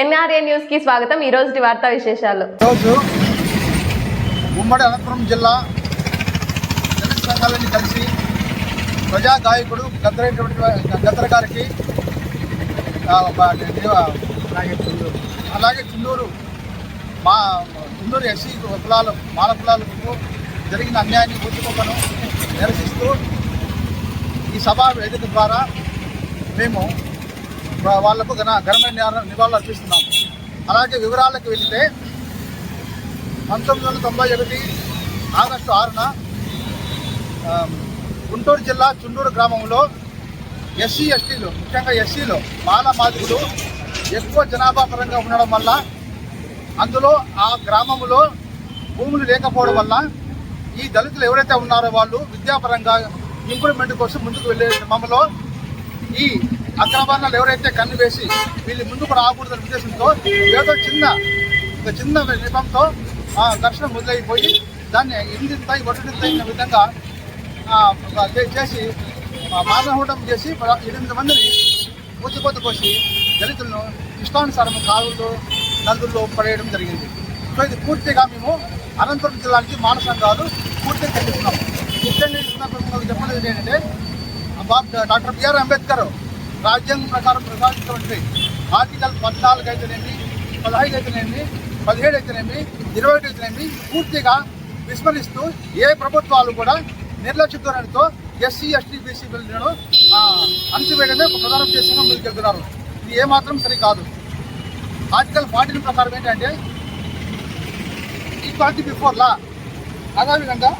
NRA న్యూస్కి స్వాగతం. ఈ రోజు వార్తా విశేషాలు. ఈరోజు ఉమ్మడి అనంతపురం జిల్లా దళిత సంఘాలన్నీ కలిసి ప్రజా గాయకుడు గద్దరైనటువంటి గద్దర గారికి అలాగే చిందూరు మా చిందూరు ఎస్సీ కులాలు మాల కులాలకు జరిగిన అన్యాయాన్ని గుర్తుకోకను నిరసిస్తూ ఈ సభా వేదిక ద్వారా మేము వాళ్ళకు ఘన ఘనమైన నివాళులు అర్పిస్తున్నాము. అలాగే వివరాలకు వెళితే పంతొమ్మిది వందల తొంభై ఒకటి ఆగస్టు ఆరున గుంటూరు జిల్లా చుండూరు గ్రామంలో ఎస్సీ ఎస్టీలు ముఖ్యంగా ఎస్సీలు మాల మాదిగులు ఎక్కువ జనాభా పరంగా ఉండడం వల్ల అందులో ఆ గ్రామంలో భూములు లేకపోవడం వల్ల ఈ దళితులు ఎవరైతే ఉన్నారో వాళ్ళు విద్యాపరంగా ఇంప్రూవ్మెంట్ కోసం ముందుకు వెళ్ళే క్రమంలో ఈ అక్రమాలను ఎవరైతే కన్ను వేసి వీళ్ళు ముందుకు రాకూడదనే ఉద్దేశంతో ఏదో చిన్న ఒక చిన్న నిపంతో ఘర్షణ మొదలైపోయి దాన్ని ఇందింతై ఒడ్డింతైన విధంగా చేసి మానహూటం చేసి ఎనిమిది మందిని పూచిపోత కోసి దళితులను ఇష్టానుసారం కావుల్లో నదుల్లో పడేయడం జరిగింది. సో ఇది పూర్తిగా మేము అనంతపురం జిల్లా నుంచి మాన సంఘాలు పూర్తిగా ఖండిస్తున్నాం ముఖ్యంగా ఈ చెప్పలేదు ఏంటంటే డాక్టర్ బిఆర్ అంబేద్కర్ రాజ్యాంగం ప్రకారం ప్రసాదించినటువంటి ఆర్టికల్ పద్నాలుగు అయితేనేమి పదహైదు అయితేనేమి పదిహేడు అయితేనేమి ఇరవై ఒకటి అయితేనేమి పూర్తిగా విస్మరిస్తూ ఏ ప్రభుత్వాలు కూడా నిర్లక్ష్య ధోరణితో ఎస్సీ ఎస్టీ బీసీ బిల్లులను అణచివేయడమే ఒక ప్రధాన ఉద్దేశంగా ముందుకెళ్తున్నారు. ఇది ఏమాత్రం సరికాదు. ఆర్టికల్ ఫార్టీన్ ప్రకారం ఏంటంటే ఈక్వాలిటీ బిఫోర్ లా అదేవిధంగా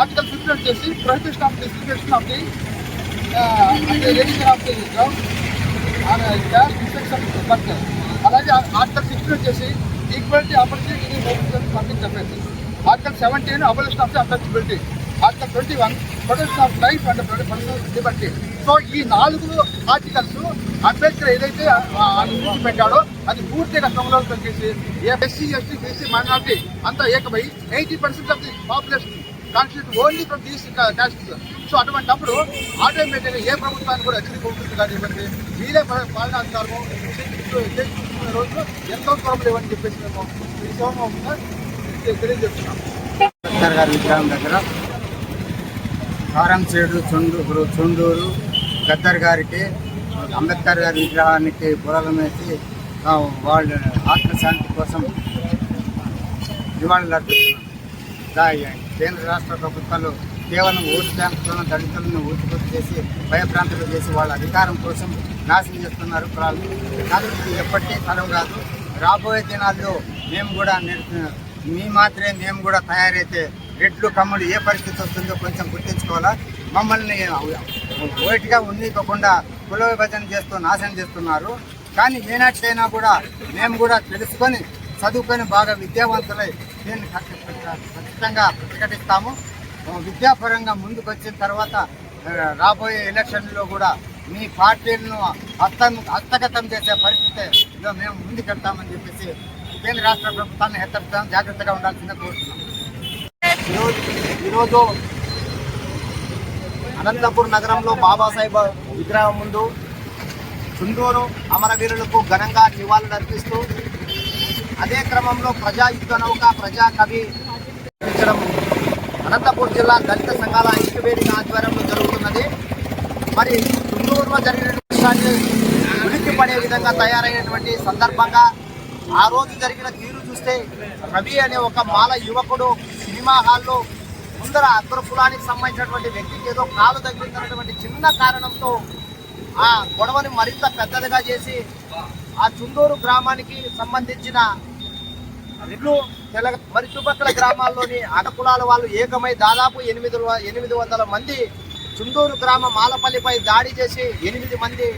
ఆర్టికల్ ఫిఫ్టీన్ వచ్చేసి prohibition of discrimination of the అంటే రిజిస్టర్ అలాగే ఆర్టికల్ సిక్స్టీ వచ్చేసి equality opportunity public affairs article seventeen abolition of the untouchability article twenty one protection of life and personal liberty so ఈ నాలుగు articles Ambedkar ఏదైతే పెట్టాడో అది పూర్తిగా సమలో తగ్గించి ఎస్సీ ఎస్టీ బీసీ మైనార్టీ అంతా ఏకమై eighty percent of the population constitute only from these castes so అటువంటిప్పుడు ఆటోమేటిక్గా ఏ ప్రభుత్వాన్ని కూడా ఎక్కడికి ఉంటుంది కానివ్వండి వీళ్ళే పాలనాధికారము చేసుకునే రోజులు ఎంతో ప్రాబ్లం ఇవ్వని చెప్పేసి మేము ఈ సోమంగా తెలియజేస్తున్నాం. గారి విగ్రహం దగ్గర కారంచేడు చొండూరు చొండూరు గద్దర్ గారికి అంబేద్కర్ గారి విగ్రహానికి బురదం వేసి వాళ్ళ ఆత్మశాంతి కోసం నివాళులు అర్పిస్తున్నాం. కేంద్ర రాష్ట్ర ప్రభుత్వాలు కేవలం ఓటు బ్యాంకులను దళితులను ఊచిపోటు చేసి భయభ్రాంతులు చేసి వాళ్ళ అధికారం కోసం నాశనం చేస్తున్నారు కులాలు. కానీ ఇది ఎప్పటికీ కలవు కాదు. రాబోయే దినాల్లో మేము కూడా మీ మాత్రమే మేము కూడా తయారైతే రెడ్లు కమ్ములు ఏ పరిస్థితి వస్తుందో కొంచెం గుర్తించుకోవాలా? మమ్మల్ని ఓటిగా ఉండీకోకుండా కుల విభజన చేస్తూ నాశనం చేస్తున్నారు. కానీ ఏనాటికైనా కూడా మేము కూడా తెలుసుకొని చదువుకొని బాగా విద్యావంతులై దీన్ని ఖచ్చితంగా ప్రతిఘటిస్తాము. విద్యాపరంగా ముందుకు వచ్చిన తర్వాత రాబోయే ఎలక్షన్లో కూడా మీ పార్టీలను హస్తం హస్తగతం చేసే పరిస్థితిలో మేము ముందుకెళ్తామని చెప్పేసి కేంద్ర రాష్ట్ర ప్రభుత్వాన్ని హెచ్చరిస్తాం. జాగ్రత్తగా ఉండాల్సిందే కోరుతున్నాం. ఈరోజు ఈరోజు అనంతపూర్ నగరంలో బాబాసాహెబ్ విగ్రహం ముందు చుండూరు అమరవీరులకు ఘనంగా నివాళులు అర్పిస్తూ అదే క్రమంలో ప్రజాయుద్ధ నౌక ప్రజా కవి అనంతపూర్ జిల్లా దళిత సంఘాల ఐక్యవేదిక ఆధ్వర్యంలో జరుగుతున్నది. మరి చుండూరులో జరిగిన విషయాన్ని ఉలిక్కి పడే విధంగా తయారైనటువంటి సందర్భంగా ఆ రోజు జరిగిన తీరు చూస్తే రవి అనే ఒక మాల యువకుడు సినిమా హాల్లో ముందర అగ్రకులానికి సంబంధించినటువంటి వ్యక్తికి ఏదో కాలు తగిలిందన్నటువంటి చిన్న కారణంతో ఆ గొడవని మరింత పెద్దదిగా చేసి ఆ చుండూరు గ్రామానికి సంబంధించిన ఇల్లు తెలంగాణ మరి చుట్టుపక్కల గ్రామాల్లోని అడకులాల వాళ్ళు ఏకమై దాదాపు ఎనిమిది ఎనిమిది వందల మంది చుండూరు గ్రామ మాలపల్లిపై దాడి చేసి ఎనిమిది మంది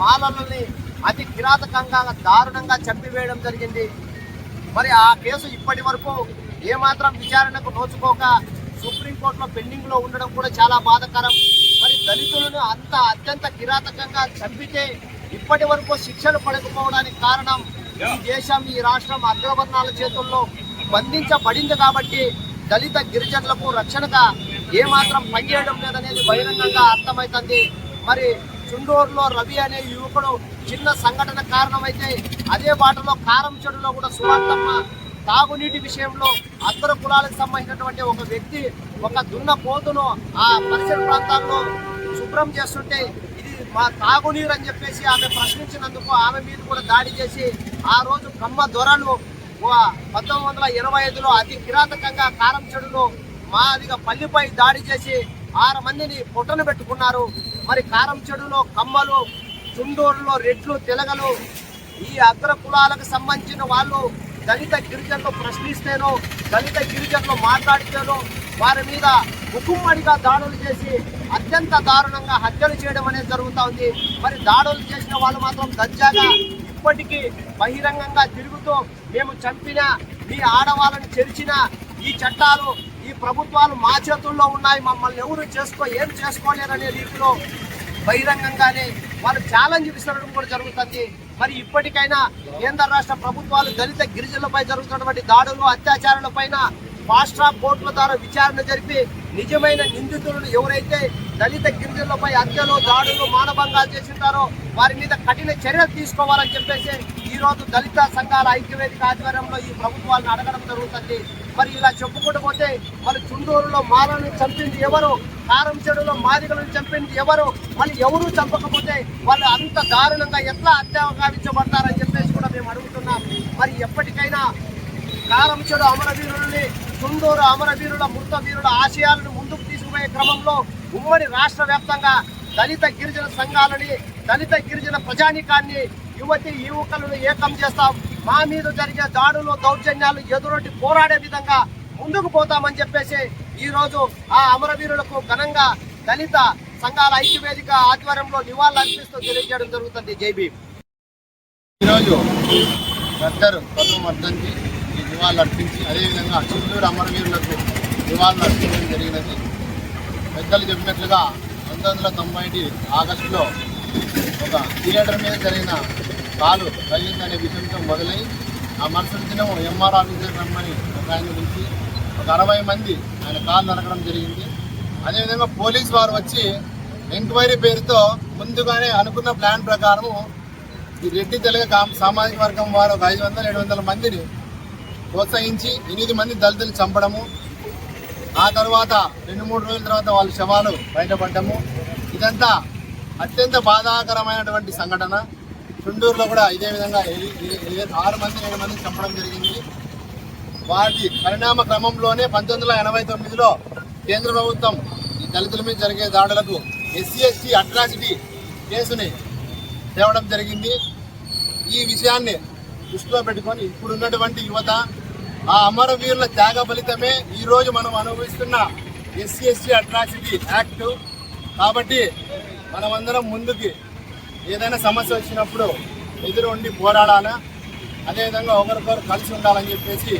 మాలలని అతి కిరాతకంగా దారుణంగా చంపివేయడం జరిగింది. మరి ఆ కేసు ఇప్పటి వరకు ఏమాత్రం విచారణకు నోచుకోక సుప్రీంకోర్టులో పెండింగ్లో ఉండడం కూడా చాలా బాధకరం. మరి దళితులను అంత అత్యంత కిరాతకంగా చంపితే ఇప్పటి వరకు శిక్షలు పడకపోవడానికి కారణం ఈ దేశం ఈ రాష్ట్రం అగ్రవర్ణాల చేతుల్లో బంధించబడింది కాబట్టి దళిత గిరిజనులకు రక్షణగా ఏమాత్రం పనిచేయడం లేదనేది బహిరంగంగా అర్థమవుతుంది. మరి చుండూరులో రవి అనే యువకుడు చిన్న సంఘటన కారణమైతే అదే బాటలో కారం చెడులో కూడా సువార్తమ్మ తాగునీటి విషయంలో అగ్ర కులాలకు సంబంధించినటువంటి ఒక వ్యక్తి ఒక దున్న పోతును ఆ పరిసర ప్రాంతాల్లో శుభ్రం చేస్తుంటే ఇది మా తాగునీరు అని చెప్పేసి ఆమె ప్రశ్నించినందుకు ఆమె మీద కూడా దాడి చేసి ఆ రోజు కమ్మ దొరలు పంతొమ్మిది వందల ఇరవై ఐదులో అతి కిరాతకంగా కారం చెడులో మాదిగా పల్లిపై దాడి చేసి ఆరు మందిని పొట్టను పెట్టుకున్నారు. మరి కారం చెడులో కమ్మలు చుండూరులో రెడ్లు తెలగలు ఈ అగ్ర కులాలకు సంబంధించిన వాళ్ళు దళిత గిరిజనులు ప్రశ్నిస్తేనో దళిత గిరిజనులు మాట్లాడితేనో వారి మీద ముకుమ్మడిగా దాడులు చేసి అత్యంత దారుణంగా హత్యలు చేయడం అనేది జరుగుతూ ఉంది. మరి దాడులు చేసిన వాళ్ళు మాత్రం దర్జాగా ఇప్పటికీ బహిరంగంగా తిరుగుతూ మేము చంపిన మీ ఆడవాళ్ళని చెరిచిన ఈ చట్టాలు ఈ ప్రభుత్వాలు మా చేతుల్లో ఉన్నాయి. మమ్మల్ని ఎవరు చేసుకో ఏం చేసుకోలేరనే రీతిలో బహిరంగంగానే వాళ్ళు ఛాలెంజ్ విసరడం కూడా జరుగుతుంది. మరి ఇప్పటికైనా కేంద్ర రాష్ట్ర ప్రభుత్వాలు దళిత గిరిజనులపై జరుగుతున్నటువంటి దాడులు అత్యాచారాల పైన ఫాస్ట్ ట్రాక్ కోర్టుల ద్వారా విచారణ జరిపి నిజమైన నిందితులను ఎవరైతే దళిత గిరిజనులపై హత్యలు దాడులు మానభంగాలు చేసింటారో వారి మీద కఠిన చర్యలు తీసుకోవాలని చెప్పేసి ఈరోజు దళిత సంఘాల ఐక్యవేదిక ఆధ్వర్యంలో ఈ ప్రభుత్వాలను అడగడం జరుగుతుంది. మరి ఇలా చెప్పుకుంటూ పోతే మరి చుండూరులో మాలను చంపింది ఎవరు? కారం చెడులో మాదిగలను చంపింది ఎవరు? మళ్ళీ ఎవరు చంపకపోతే వాళ్ళు అంత దారుణంగా ఎట్లా హత్యాగావించబడతారని చెప్పేసి కూడా మేము అడుగుతున్నాం. మరి ఎప్పటికైనా కారంచెడు అమరవీరులని చుండూరు అమరవీరుల మృత వీరుల ఆశయాలను ముందుకు తీసుకుపోయే క్రమంలో ఉమ్మడి రాష్ట్ర వ్యాప్తంగా దళిత గిరిజన సంఘాలని దళిత గిరిజన ప్రజానికాన్ని యువతి యువకులను ఏకం చేస్తాం. మా మీద జరిగే దాడులు దౌర్జన్యాలు ఎదురొట్టి పోరాడే విధంగా ముందుకు పోతామని చెప్పేసి ఈ రోజు ఆ అమరవీరులకు ఘనంగా దళిత సంఘాల ఐక్యవేదిక ఆధ్వర్యంలో నివాళులు అర్పిస్తూ తెలియజేయడం జరుగుతుంది. జైబీ భీమ్. ఈరోజు డాక్టర్ పద్మ వారికి నివాళులు అర్పించి అదేవిధంగా చిత్తూరు అమరవీరులకు నివాళులు అర్పించడం జరిగినది. పెద్దలు చెప్పినట్లుగా పంతొమ్మిది వందల తొంభై ఆగస్టులో ఒక థియేటర్ మీద జరిగిన కాలు తగిలిందనే విషయంతో మొదలై ఆ మరుసటి దినం ఎంఆర్ ఆఫీసర్ రమ్మని ఒక ఆయన పిలిచి ఒక అరవై మంది ఆయన కాలు నరకడం జరిగింది. అదేవిధంగా పోలీస్ వారు వచ్చి ఎంక్వైరీ పేరుతో ముందుగానే అనుకున్న ప్లాన్ ప్రకారము ఈ రెడ్డి తెలుగు సామాజిక వర్గం వారు ఒక ఐదు వందల ఏడు వందల మందిని ప్రోత్సహించి ఎనిమిది మంది దళితులు చంపడము ఆ తర్వాత రెండు మూడు రోజుల తర్వాత వాళ్ళ శవాలు బయటపడ్డము. ఇదంతా అత్యంత బాధాకరమైనటువంటి సంఘటన. చుండూరులో కూడా ఇదే విధంగా ఆరు మంది ఏడు మంది చంపడం జరిగింది. వాటి పరిణామ క్రమంలోనే పంతొమ్మిది వందల ఎనభై తొమ్మిదిలో కేంద్ర ప్రభుత్వం ఈ దళితుల మీద జరిగే దాడులకు ఎస్సీ ఎస్టీ అట్రాసిటీ కేసుని తేవడం జరిగింది. ఈ విషయాన్ని దృష్టిలో పెట్టుకొని ఇప్పుడు ఉన్నటువంటి యువత ఆ అమరవీరుల త్యాగ ఫలితమే ఈరోజు మనం అనుభవిస్తున్న ఎస్సీ ఎస్టీ అట్రాసిటీ యాక్ట్. కాబట్టి మనమందరం ముందుకి ఏదైనా సమస్య వచ్చినప్పుడు ఎదురు ఉండి పోరాడాలా? అదేవిధంగా ఒకరికొకరు కలిసి ఉండాలని చెప్పేసి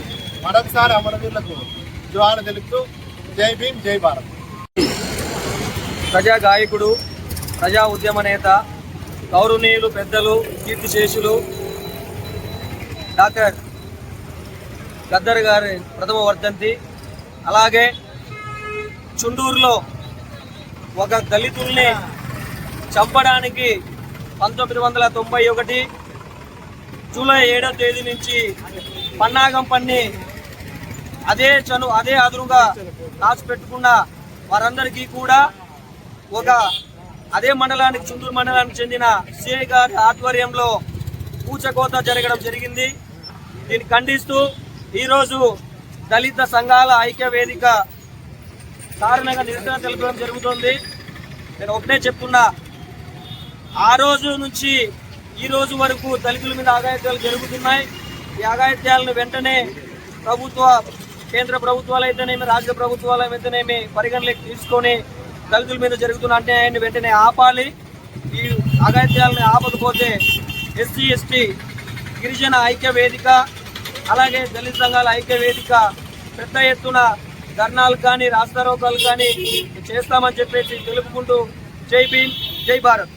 మరొకసారి అమరవీరులకు జోహార్ తెలుపుతూ జై భీమ్ జై భారత్. ప్రజా గాయకుడు ప్రజా ఉద్యమ నేత గౌరవనీయులు పెద్దలు కీర్తిశేషులు డాక్టర్ గద్దర్ గారి ప్రథమ వర్ధంతి. అలాగే చుండూరులో ఒక దళితుల్ని చంపడానికి పంతొమ్మిది వందల తొంభై ఒకటి జూలై ఏడో తేదీ నుంచి పన్నాగం పన్ని అదే చను అదే అదురుగా దాచిపెట్టుకున్న వారందరికీ కూడా ఒక అదే మండలానికి చుందూరు మండలానికి చెందిన సిఐ గారి ఆధ్వర్యంలో కూచకోత జరగడం జరిగింది. దీన్ని ఖండిస్తూ ఈరోజు దళిత సంఘాల ఐక్య వేదిక కారణంగా నిరసన తెలపడం జరుగుతుంది. నేను ఒకటే చెప్తున్నా ఆ రోజు నుంచి ఈ రోజు వరకు దళితుల మీద ఆగాయిత్యాలు జరుగుతున్నాయి. ఈ ఆగాయిత్యాలను వెంటనే ప్రభుత్వ కేంద్ర ప్రభుత్వాలు అయితేనేమి రాష్ట్ర ప్రభుత్వాలు అయితేనేమి పరిగణలోకి తీసుకొని దళితుల మీద జరుగుతున్న అన్యాయాన్ని వెంటనే ఆపాలి. ఈ అగాత్యాలను ఆపకపోతే ఎస్సీ ఎస్టీ గిరిజన ఐక్య వేదిక అలాగే దళిత సంఘాల ఐక్య వేదిక పెద్ద ఎత్తున ధర్నాలు కానీ రాస్తారోకాలు కానీ చేస్తామని చెప్పేసి తెలుపుకుంటూ జై భీమ్ జై భారత్.